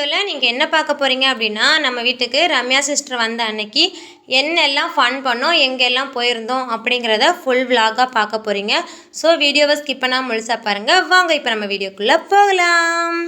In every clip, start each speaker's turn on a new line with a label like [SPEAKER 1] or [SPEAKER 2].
[SPEAKER 1] வீடியோவில் நீங்கள் என்ன பார்க்க போகிறீங்க அப்படின்னா நம்ம வீட்டுக்கு ரம்யா சிஸ்டர் வந்த அன்னைக்கு என்னெல்லாம் ஃபன் பண்ணோம் எங்கெல்லாம் போயிருந்தோம் அப்படிங்கிறத ஃபுல் விலாகாக பார்க்க போகிறீங்க ஸோ வீடியோவை ஸ்கிப் பண்ணால் முழுசாக பாருங்கள் வாங்க இப்போ நம்ம வீடியோக்குள்ளே போகலாம்.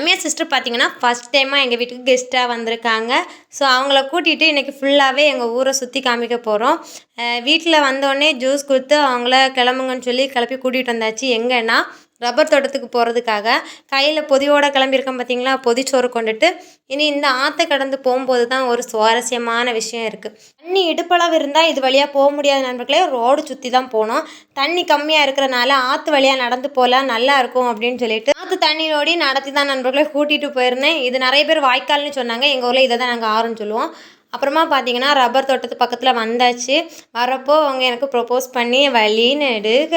[SPEAKER 1] ரம்யா சிஸ்டர் பார்த்தீங்கன்னா ஃபஸ்ட் டைமாக எங்கள் வீட்டுக்கு கெஸ்ட்டாக வந்திருக்காங்க. ஸோ அவங்கள கூட்டிகிட்டு இன்றைக்கி ஃபுல்லாகவே எங்கள் ஊரை சுற்றி காமிக்க போகிறோம் வீட்டில் வந்தோடனே ஜூஸ் கொடுத்து அவங்கள கிளம்புங்கன்னு சொல்லி கிளப்பி கூட்டிகிட்டு வந்தாச்சு. எங்கன்னா ரப்பர் தோட்டத்துக்கு போகிறதுக்காக கையில் பொதியோட கிளம்பியிருக்கோம் பார்த்தீங்களா பொதிச்சோறு கொண்டுட்டு இனி இந்த ஆற்றை கடந்து போகும்போது தான் ஒரு சுவாரஸ்யமான விஷயம் இருக்குது தண்ணி இடுப்பளவு இருந்தால் இது வழியாக போக முடியாத நண்பர்களே. ரோடு சுற்றி தான் போகணும். தண்ணி கம்மியாக இருக்கிறனால ஆற்று வழியாக நடந்து போகலாம் நல்லா இருக்கும் அப்படின்னு சொல்லிட்டு ஆற்று தண்ணியோடி நடத்தி தான் நண்பர்களை கூட்டிகிட்டு போயிருந்தேன். இது நிறைய பேர் வாய்க்கால்னு சொன்னாங்க. எங்கள் ஊரில் இதை தான் நாங்கள் ஆறுன்னு சொல்லுவோம். அப்புறமா பார்த்தீங்கன்னா ரப்பர் தோட்டத்து பக்கத்தில் வந்தாச்சு. வரப்போ அவங்க எனக்கு ப்ரொப்போஸ் பண்ணி வழி நெடுக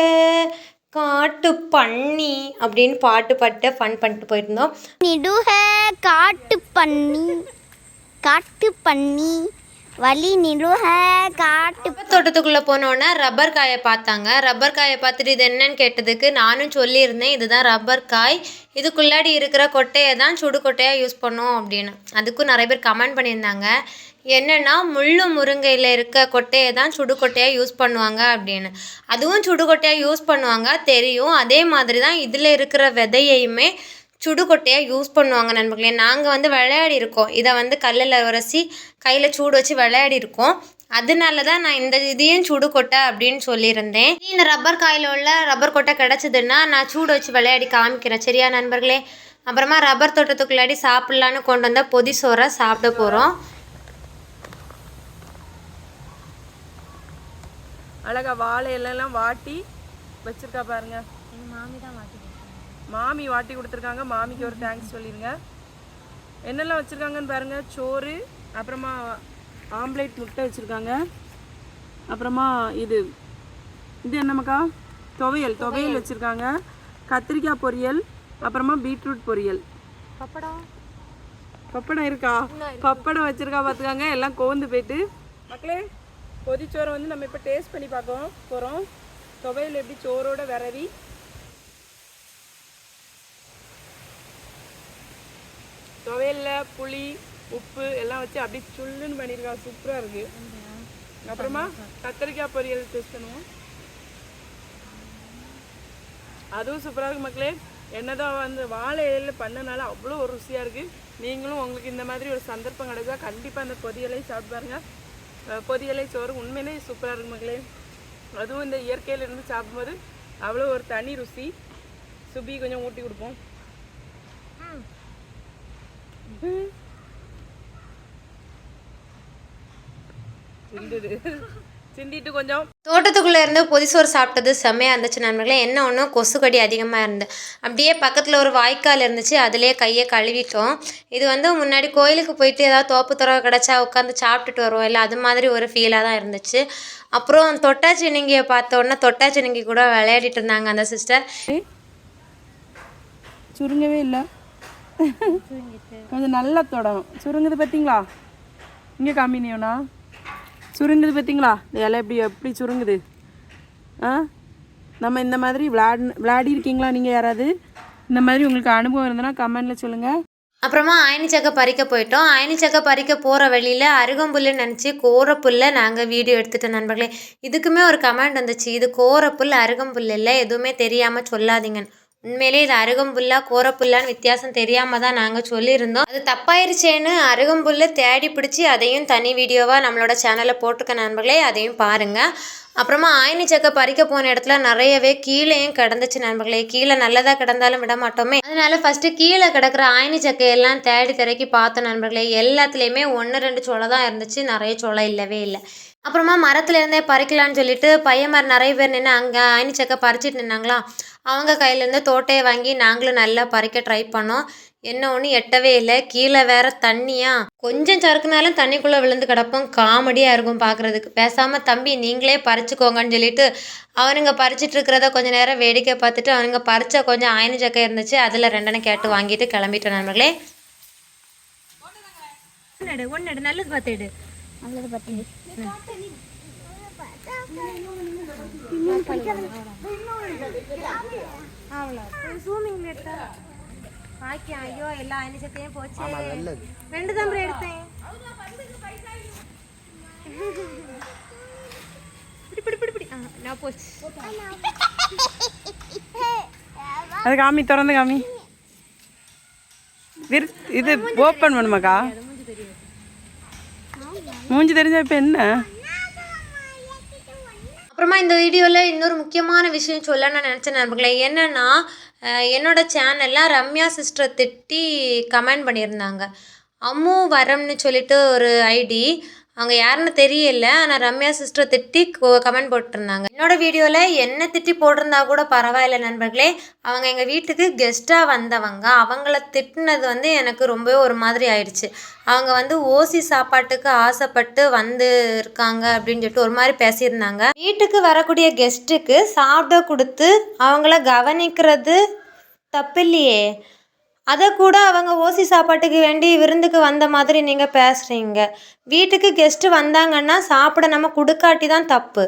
[SPEAKER 1] காட்டு பண்ணி அப்படின்னு பாட்டு பாட்டு ஃபன் பண்ணிட்டு போயிருந்தோம்.
[SPEAKER 2] நிடுக காட்டு பண்ணி காட்டு பண்ணி வழி நிடுக காட்டு
[SPEAKER 1] தோட்டத்துக்குள்ளே போனோன்னே ரப்பர் காயை பார்த்தாங்க. ரப்பர் காயை பார்த்துட்டு இது என்னன்னு கேட்டதுக்கு நானும் சொல்லியிருந்தேன் இதுதான் ரப்பர் காய். இதுக்குள்ளாடி இருக்கிற கொட்டையை தான் சுடு கொட்டையாக யூஸ் பண்ணோம் அப்படின்னு. அதுக்கும் நிறைய பேர் கமெண்ட் பண்ணியிருந்தாங்க. என்னென்னா முள்ளு முருங்கையில் இருக்க கொட்டையை தான் சுடு கொட்டையாக யூஸ் பண்ணுவாங்க அப்படின்னு. அதுவும் சுடு கொட்டையாக யூஸ் பண்ணுவாங்க தெரியும். அதே மாதிரி தான் இதில் இருக்கிற விதையையுமே சுடுகொட்டையாக யூஸ் பண்ணுவாங்க நண்பர்களே. நாங்கள் வந்து விளையாடி இருக்கோம். இதை வந்து கல்லில் உரசி கையில் சூடு வச்சு விளையாடி இருக்கோம். அதனால தான் நான் இந்த இதையும் சுடுகொட்டை அப்படின்னு சொல்லியிருந்தேன். இந்த ரப்பர் காயில் உள்ள ரப்பர் கொட்டை கிடச்சிதுன்னா நான் சூடு வச்சு விளையாடி காமிக்கிறேன். சரியா நண்பர்களே? அப்புறமா ரப்பர் தோட்டத்துக்குள்ளாடி சாப்பிட்லான்னு கொண்டு வந்தால் பொதி சோறை சாப்பிட போகிறோம்
[SPEAKER 3] அழகா வாழை இலையெல்லாம் வாட்டி வச்சிருக்கா பாருங்க. மாமி வாட்டி கொடுத்துருக்காங்க. மாமிக்கு ஒரு தேங்க்ஸ் சொல்லிடுங்க என்னெல்லாம் வச்சுருக்காங்கன்னு பாருங்க. சோறு அப்புறமா ஆம்லேட் முட்டை வச்சுருக்காங்க. அப்புறமா இது இது என்னம்மாக்கா? துவையல். துவையல் வச்சுருக்காங்க. கத்திரிக்காய் பொரியல் அப்புறமா பீட்ரூட் பொரியல். பப்படம். இருக்கா? பப்படம் வச்சிருக்கா பார்த்துக்காங்க எல்லாம் கோந்து போயிட்டு. மக்களே கொதிச்சோரை வந்து நம்ம இப்போ டேஸ்ட் பண்ணி பார்க்க போகிறோம் துவையல் எப்படி சோறோட விரவி. துவையலில் புளி உப்பு எல்லாம் வச்சு அப்படியே சுல்லுன்னு பண்ணியிருக்கா. சூப்பராக இருக்கு. அப்புறமா கத்திரிக்காய் பொரியல் டேஸ்ட் பண்ணுவோம். அதுவும் சூப்பராக இருக்கு மக்களே. என்னதான் வந்து வாழை இலையில் பண்ணனால அவ்வளோ ஒரு ருசியாக இருக்குது நீங்களும் உங்களுக்கு இந்த மாதிரி ஒரு சந்தர்ப்பம் கிடைச்சா கண்டிப்பாக அந்த பொரியலையும் சாப்பிட்டு பாருங்க. அஹ் பொதியலை சோறு உண்மையிலே சூப்பராக இருக்கும் மக்களே. அதுவும் இந்த இயற்கையிலேருந்து சாப்பிடும்போது அவ்வளோ ஒரு தனி ருசி. சுபி கொஞ்சம் ஊட்டி கொடுப்போம். இருந்தது. சிந்திட்டு கொஞ்சம்.
[SPEAKER 1] தோட்டத்துக்குள்ளே இருந்து பொதிசோறு சாப்பிட்டது செம்மையாக இருந்துச்சு நண்பர்களே. என்ன ஒன்று கொசுக்கடி அதிகமாக இருந்து அப்படியே பக்கத்தில் ஒரு வாய்க்கால் இருந்துச்சு. அதுலேயே கையை கழுவிட்டோம். இது வந்து முன்னாடி கோயிலுக்கு போயிட்டு ஏதாவது தோப்பு துறவை கிடச்சா உட்காந்து சாப்பிட்டுட்டு வருவோம். இல்லை அது மாதிரி ஒரு ஃபீலாக தான் இருந்துச்சு. அப்புறம் தொட்டாச்சினிங்கியை பார்த்த உடனே தொட்டாச்சினிங்கி கூட விளையாடிட்டு இருந்தாங்க அந்த சிஸ்டர்
[SPEAKER 3] சுருங்கவே இல்லை. கொஞ்சம் நல்லா தொடணும். சுருங்குது பார்த்தீங்களா இங்கே காமினியோண்ணா சுருங்குது பார்த்தீங்களா இந்த இலை எப்படி எப்படி சுருங்குது? ஆ? நம்ம இந்த மாதிரி விளாடு விளாடி இருக்கீங்களா நீங்கள் யாராவது? இந்த மாதிரி உங்களுக்கு அனுபவம் இருந்ததுன்னா கமெண்டில் சொல்லுங்கள்
[SPEAKER 1] அப்புறமா அயனி சக்கை பறிக்க போயிட்டோம். அயனி சக்கை பறிக்க போகிற வழியில் அருகம்புல்லுன்னு நினச்சி கோரப்புல்ல நாங்கள் வீடியோ எடுத்துட்டோம் நண்பர்களே. இதுக்குமே ஒரு கமெண்ட் வந்துச்சு. இது கோரப்புல் அருகம்புல் இல்லை எதுவுமே தெரியாமல் சொல்லாதீங்கன்னு. உண்மையிலே இது அருகம்புல்லா கோரப்புல்லான்னு வித்தியாசம் தெரியாமல் தான் நாங்கள் சொல்லியிருந்தோம். அது தப்பாயிருச்சேன்னு அருகம்புல்லை தேடி பிடிச்சி அதையும் தனி வீடியோவாக நம்மளோட சேனலில் போட்டிருக்க நண்பர்களே அதையும் பாருங்கள் அப்புறமா ஆயினி சக்கை பறிக்க போன இடத்துல நிறையவே கீழேயும் கிடந்துச்சு நண்பர்களே. கீழே நல்லதாக கிடந்தாலும் விட மாட்டோமே. அதனால ஃபஸ்ட்டு கீழே கிடக்கிற ஆயினி சக்கையெல்லாம் தேடி திறக்கி பார்த்தோம் நண்பர்களே. எல்லாத்துலேயுமே ஒன்று ரெண்டு சோளை தான் இருந்துச்சு. நிறைய சொலை இல்லவே இல்லை. அப்புறமா மரத்துலேருந்தே பறிக்கலான்னு சொல்லிட்டு பையன் மாதிரி நிறைய பேர் நின்று அங்கே ஆயினி சக்கை பறிச்சிட்டு நின்னாங்களா அவங்க கையிலேருந்து தோட்டையை வாங்கி நாங்களும் நல்லா பறிக்க ட்ரை பண்ணோம். என்ன ஒன்று எட்டவே இல்லை. கீழே வேற தண்ணியா? கொஞ்சம் சறுக்குனாலும் தண்ணிக்குள்ளே விழுந்து கிடப்போம். காமெடியாக இருக்கும் பார்க்குறதுக்கு பேசாமல் தம்பி நீங்களே பறிச்சுக்கோங்கன்னு சொல்லிட்டு அவனுங்க பறிச்சிட்டு இருக்கிறத கொஞ்சம் நேரம் வேடிக்கை பார்த்துட்டு அவனுங்க பறிச்ச கொஞ்சம் ஆயின சக்கை இருந்துச்சு. அதில் ரெண்டனை கேட்டு வாங்கிட்டு கிளம்பிட்டோம் நண்பர்களே. ஒன்று ஒன்று நல்லது பார்த்துடு
[SPEAKER 2] நல்லது பத்தி
[SPEAKER 1] அவ்வளோ சூமிங் எடுத்தா பாக்கியா ஐயோ எல்லா அனிச்சத்தையும் போச்சு. ரெண்டு தான் எடுத்தேன். பிடி பிடி பிடி பிடி. ஆ நான் போச்சு.
[SPEAKER 3] அது காமி திறந்து காமி. இது ஓப்பன் பண்ணுமாக்கா? மூஞ்சி தெரிஞ்சா இப்போ என்ன?
[SPEAKER 1] அப்புறமா இந்த வீடியோவில் இன்னொரு முக்கியமான விஷயம் சொல்ல நான் நினச்சேன் நண்பர்களே. என்னென்னா என்னோடய என்னோட சேனலில் ரம்யா சிஸ்டரை திட்டி கமெண்ட் பண்ணியிருந்தாங்க. அம்மு வரம்னு சொல்லிட்டு ஒரு ஐடி அவங்க யாருன்னு தெரியல. ஆனால் ரம்யா சிஸ்டரை திட்டி கமெண்ட் போட்டிருந்தாங்க. என்னோட வீடியோவில் என்ன திட்டி போட்டிருந்தா கூட பரவாயில்ல நண்பர்களே. அவங்க எங்கள் வீட்டுக்கு கெஸ்ட்டாக வந்தவங்க. அவங்கள திட்டினது வந்து எனக்கு ரொம்பவே ஒரு மாதிரி ஆயிடுச்சு. அவங்க வந்து ஓசி சாப்பாட்டுக்கு ஆசைப்பட்டு வந்து இருக்காங்க அப்படின்னு சொல்லிட்டு ஒரு மாதிரி பேசியிருந்தாங்க. வீட்டுக்கு வரக்கூடிய கெஸ்ட்டுக்கு சாப்பிட கொடுத்து அவங்கள கவனிக்கிறது தப்பில்லையே. அதை கூட அவங்க ஓசி சாப்பாட்டுக்கு வேண்டி விருந்துக்கு வந்த மாதிரி நீங்கள் பேசுகிறீங்க வீட்டுக்கு கெஸ்ட்டு வந்தாங்கன்னா சாப்பிட நம்ம கொடுக்காட்டி தான் தப்பு.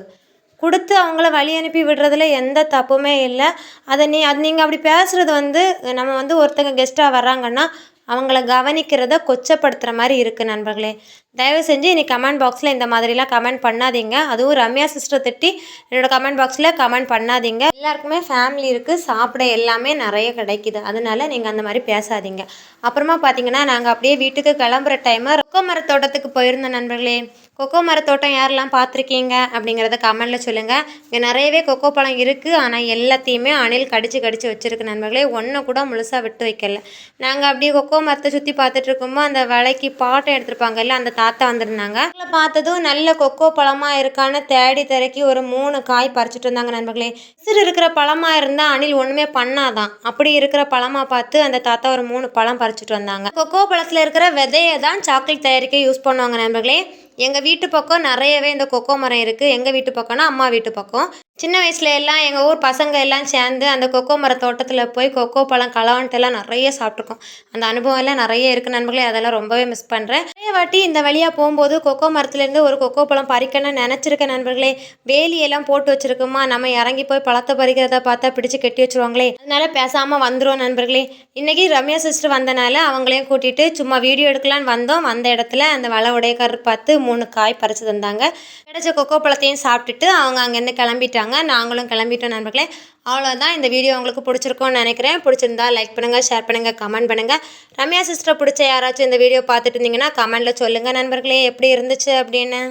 [SPEAKER 1] கொடுத்து அவங்கள வழி அனுப்பி விடுறதுல எந்த தப்புமே இல்லை. அதை நீ அது நீங்கள் அப்படி பேசுகிறது வந்து நம்ம வந்து ஒருத்தங்க கெஸ்ட்டாக வர்றாங்கன்னா அவங்கள கவனிக்கிறத கொச்சப்படுத்துகிற மாதிரி இருக்குது நண்பர்களே. தயவு செஞ்சு நீ கமெண்ட் பாக்ஸில் இந்த மாதிரிலாம் கமெண்ட் பண்ணாதீங்க. அதுவும் ரம்யா சிஸ்டர் திட்டி என்னோடய கமெண்ட் பாக்ஸில் கமெண்ட் பண்ணாதீங்க. எல்லாருக்குமே ஃபேமிலி இருக்குது சாப்பிட எல்லாமே நிறைய கிடைக்குது. அதனால நீங்கள் அந்த மாதிரி பேசாதீங்க. அப்புறமா பார்த்தீங்கன்னா நாங்கள் அப்படியே வீட்டுக்கு கிளம்புற டைமு கொக்கோ மரத்தோட்டத்துக்கு போயிருந்தோம் நண்பர்களே. கொக்கோ மரத்தோட்டம் யாரெல்லாம் பார்த்துருக்கீங்க? அப்படிங்கிறத கமெண்டில் சொல்லுங்கள் இங்கே நிறையவே கொக்கோ பழம் இருக்குது ஆனால் எல்லாத்தையுமே அணில் கடிச்சு கடிச்சு வச்சுருக்கு நண்பர்களே. ஒன்று கூட முழுசாக விட்டு வைக்கல. நாங்கள் அப்படியே கொக்கோ மரத்தை சுற்றி பார்த்துட்டு இருக்கும்போது அந்த வலைக்கு பாட்டை எடுத்திருப்பாங்கல்ல அந்த தாத்தா வந்திருந்தாங்க. அதில் பார்த்ததும் நல்ல கொக்கோ பழமாக இருக்கான்னு தேடி திறக்கி ஒரு மூணு காய் பறிச்சுட்டு வந்தாங்க நண்பர்களே. சிறு இருக்கிற பழமாக இருந்தால் அணில் ஒன்றுமே பண்ணாதான். அப்படி இருக்கிற பழமாக பார்த்து அந்த தாத்தா ஒரு மூணு பழம் பறிச்சுட்டு வந்தாங்க. கொக்கோ பழத்தில் இருக்கிற விதையை தான் சாக்லேட் தயாரிக்க யூஸ் பண்ணுவாங்க நண்பர்களே. எங்கள் வீட்டு பக்கம் நிறையவே இந்த கொக்கோ மரம் இருக்குது எங்கள் வீட்டு பக்கம்னா அம்மா வீட்டு பக்கம். சின்ன வயசுல எல்லாம் எங்கள் ஊர் பசங்க எல்லாம் சேர்ந்து அந்த கொக்கோ மர தோட்டத்தில் போய் கொக்கோ பழம் கலவன்ட்டு எல்லாம் நிறைய சாப்பிட்ருக்கோம் அந்த அனுபவம் எல்லாம் நிறைய இருக்குது நண்பர்களே அதெல்லாம் ரொம்பவே மிஸ் பண்ணுறேன் நிறைய வாட்டி இந்த வழியாக போகும்போது கொக்கோ மரத்துலேருந்து ஒரு கொக்கோ பழம் பறிக்கணும்னு நினச்சிருக்கேன் நண்பர்களே. வேலியெல்லாம் போட்டு வச்சிருக்குமா? நம்ம இறங்கி போய் பழத்தை பறிக்கிறத பார்த்தா பிடிச்சு கட்டி வச்சிருவாங்களே. அதனால பேசாமல் வந்துடும் நண்பர்களே. இன்றைக்கி ரம்யா சிஸ்டர் வந்தனால அவங்களையும் கூட்டிகிட்டு சும்மா வீடியோ எடுக்கலான்னு வந்தோம். வந்த இடத்துல அந்த வலை உடையக்காரர் பார்த்து மூணு காய் பறித்து தந்தாங்க. கிடைச்ச கொக்கோ பழத்தையும் சாப்பிட்டுட்டு அவங்க அங்கேருந்து கிளம்பிட்டாங்க. நாங்களும் கிளம்பிட்டோம் நண்பர்களே. அவ்வளோதான் இந்த வீடியோ உங்களுக்கு பிடிச்சிருக்கும்னு நினைக்கிறேன். பிடிச்சிருந்தா லைக் பண்ணுங்கள் ஷேர் பண்ணுங்கள் கமெண்ட் பண்ணுங்கள் ரம்யா சிஸ்டர் பிடிச்ச யாராச்சும் இந்த வீடியோ பார்த்துட்டு இருந்தீங்கன்னா கமெண்டில் சொல்லுங்கள் நண்பர்களே. எப்படி இருந்துச்சு அப்படின்னு?